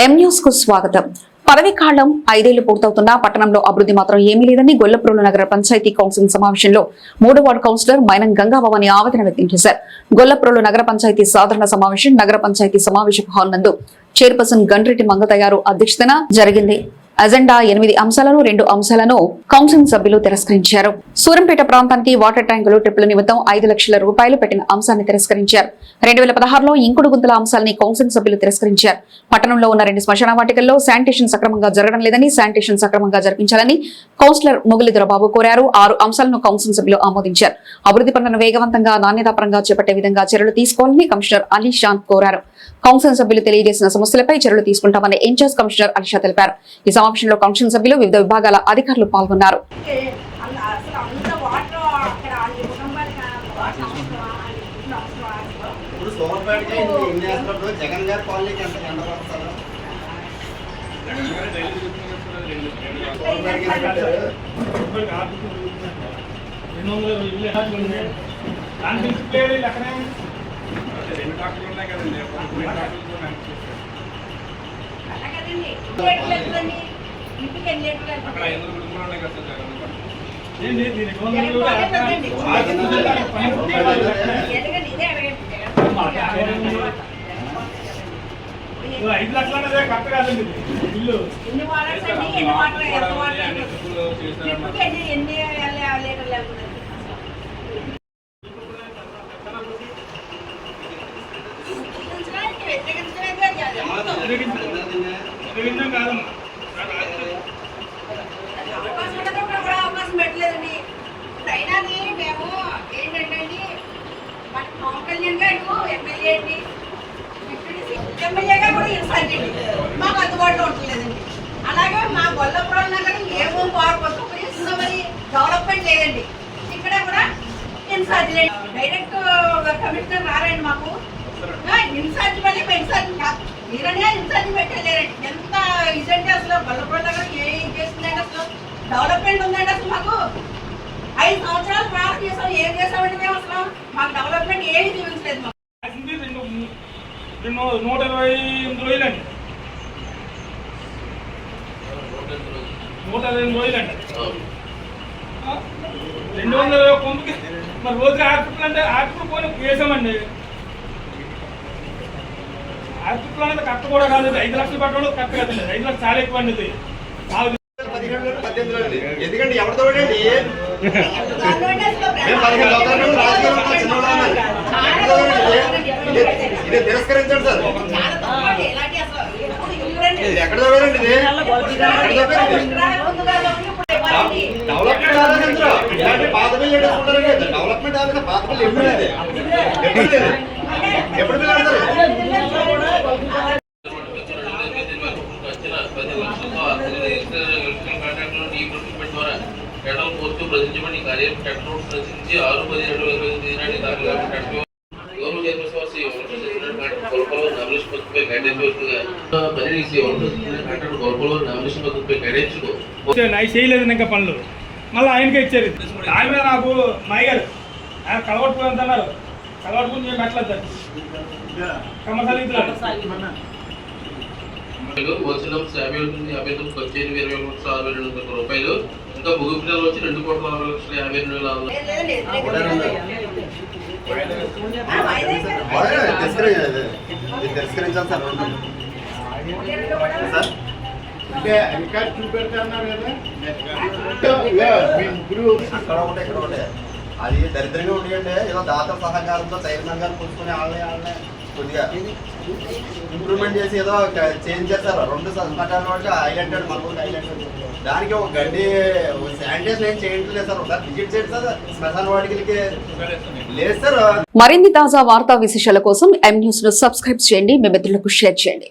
ఎం న్యూస్కు స్వాగతం. పదవీకాలం ఐదేళ్ళు పూర్తవుతున్నా పట్టణంలో అభివృద్ధి మాత్రం ఏమీ లేదని గొల్లప్రోలు నగర పంచాయతీ కౌన్సిల్ సమావేశంలో మూడో వార్డు కౌన్సిలర్ మైనం గంగాభవాని ఆవేదన వ్యక్తం చేశారు. గొల్లప్రోలు నగర పంచాయతీ సాధారణ సమావేశం నగర పంచాయతీ సమావేశ హాల్ నందు చైర్పర్సన్ గండ్రెడ్డి మంగతయారు అధ్యక్షతన జరిగింది. అజెండా ఎనిమిది అంశాలను రెండు అంశాలను కౌన్సిల్ సభ్యులు తిరస్కరించారు. సూరంపేట ప్రాంతానికి వాటర్ ట్యాంకులు ట్రిప్పుల నిమిత్తం ఐదు లక్షల రూపాయలు పెట్టిన అంశాన్ని తిరస్కరించారు. రెండు వేల పదహారులో ఇంకుడు గుంతల అంశాన్ని కౌన్సిల్ సభ్యులు తిరస్కరించారు. పట్టణంలో ఉన్న రెండు శ్మశాన వాటికల్లో శానిటేషన్ సక్రమంగా జరగడం లేదని శానిటేషన్ సక్రమంగా జరిపించాలని కౌన్సిలర్ ముగిలి దొరబాబు కోరారు. ఆరు అంశాలను కౌన్సిల్ సభ్యులు ఆమోదించారు. అభివృద్ధి పనులను వేగవంతంగా నాణ్యతాపరంగా చేపట్టే విధంగా చర్యలు తీసుకోవాలని కమిషనర్ అలీ కోరారు. కౌన్సిల్ సభ్యులు తెలియజేసిన సమస్యలపై చర్యలు తీసుకుంటామని ఇన్ఛార్జ్ కమిషనర్ అలీషా తెలిపారు. ఈ సమావేశంలో కౌన్సిల్ సభ్యులు వివిధ విభాగాల అధికారులు పాల్గొన్నారు. అంటే అల్ల- ఇల్లు కదండి. బాగానే ఉందండి. ఎదగండి, ఇదే అడగండి. ఐదు లక్షలు అన్నదే కరెక్ట్ కాదండి. ఇల్లు ఎన్ని వాటర్స్ అండి? ఎన్ని వాటర్ ఎంత వాటర్ ఎన్ని లేటర్ లేకుండా అవకాశం పెట్టలేదండి మేము ఏంటంటే అండి మన పవన్ కళ్యాణ్ గారు ఎమ్మెల్యే అండి ఎమ్మెల్యేగా కూడా అండి మాకు అందుబాటులో ఉండలేదండి. అలాగే మా గొల్లపురం నగరం ఏమో పారిపోతాం మరి డెవలప్మెంట్ లేదండి. ఇక్కడ కూడా ఇన్ఛార్జ్ లేదు డైరెక్ట్ కమిషనర్ రారండి మాకు. ఇన్ఛార్జ్ మళ్ళీ ఇన్ఛార్జ్ కాదు మీరనే ఇన్ఛార్జ్ పెట్టలేరండి. ఎంత ఇదంటే అసలు? గొల్లపురం నగరం ఏం చేస్తుందండి అసలు? డెవలప్మెంట్ ఉందండి అసలు మాకు. ఐదు సంవత్సరాలు ప్రారంభం చేసాం. ఏం చేసామండి మేము అసలు? మాకు డెవలప్మెంట్ ఏమీ చూపించలేదు మాకు. నూట ఇరవై ఎనిమిది రోజులండి. నూట ఇరవై ఎనిమిది రోజులండి ఆ? రెండు వందల ఇరవై పంపుకి మరి రోజుకి ఆర్టికల్ అంటే ఆర్టికల్ పోనీ వేసామండి ఆర్టికల్ అనేది కరెక్ట్ కూడా కాదు. ఐదు లక్షలు పెట్టడం కరెక్ట్ కదండి. ఐదు లక్షలు చాలా ఎక్కువ అండి. ఎందుకండి? ఎవరితో అండి అండి? ఇది తిరస్కరించండి సార్. అండి. ఎక్కడ చదివారండి ఇది ఎక్కడ చదివారండి ముందు కాలంలో ఇప్పుడు ఇవ్వాలండి. డెవలప్మెంట్ ఆలోచించరు ఇలాంటి పాత బిల్లు పెట్టేసుకుంటారండి డెవలప్మెంట్ ఆలోచన పాత బిల్లు ఎప్పుడు లేదు ఎప్పుడు లేదు ఎప్పుడు బిల్లు ఆడతారు ద్వారా కోర్టు ప్రశ్నించబడి కార్యం టెండర్ ప్రశ్నించి ఆరు పది రెండు వేల ఇరవై నాటి దాఖలు కాబట్టి గౌరవ చైర్మన్ కొలపలో నామినేషన్ పద్ధతిపై కేటాయించవచ్చుగా బదిలీ శ్రీ కొలపలో నామినేషన్ చేయలేదు ఇంకా పనులు. మళ్ళీ ఆయనకే ఇచ్చారు ఆయన నాకు మైగారు. ఆయన కలవట్టుకుని అన్నారు. కలవట్టుకుని మేము పెట్టలేదు వచ్చిన యాభై తొమ్మిది ఇరవై మూడు లక్షల అరవై రెండు వందల రూపాయలు. ఇంకా వచ్చి రెండు కోట్ల నలభై లక్షల యాభై రెండు వేల అంటే చూపెడతా అన్నారు కదా. మీ ముగ్గురు అక్కడ ఒకటి ఇక్కడ ఒకటి అది దరిద్రంగా ఉండేయంటే ఏదో దాతల సహకారంతో చైర్మన్ గారు పుచ్చుకొని వాళ్ళని వాళ్ళని కొద్దిగా ఇంప్రూవ్మెంట్ చేసి ఏదో చేంజ్ చేస్తారు. రెండు సంఘటనల వాటికి హైలైట్ మనకు హైలైట్ దానికి ఒక గడ్డి శానిటైజేషన్ ఏం చేయట్లేదు సార్. ఒకసారి విజిట్ చేయండి సార్. శ్మశాన వాటికి లేదు సార్. మరిన్ని తాజా వార్తా విశేషాల కోసం ఎం న్యూస్ను సబ్స్క్రైబ్ చేయండి. మీ మిత్రులకు షేర్ చేయండి.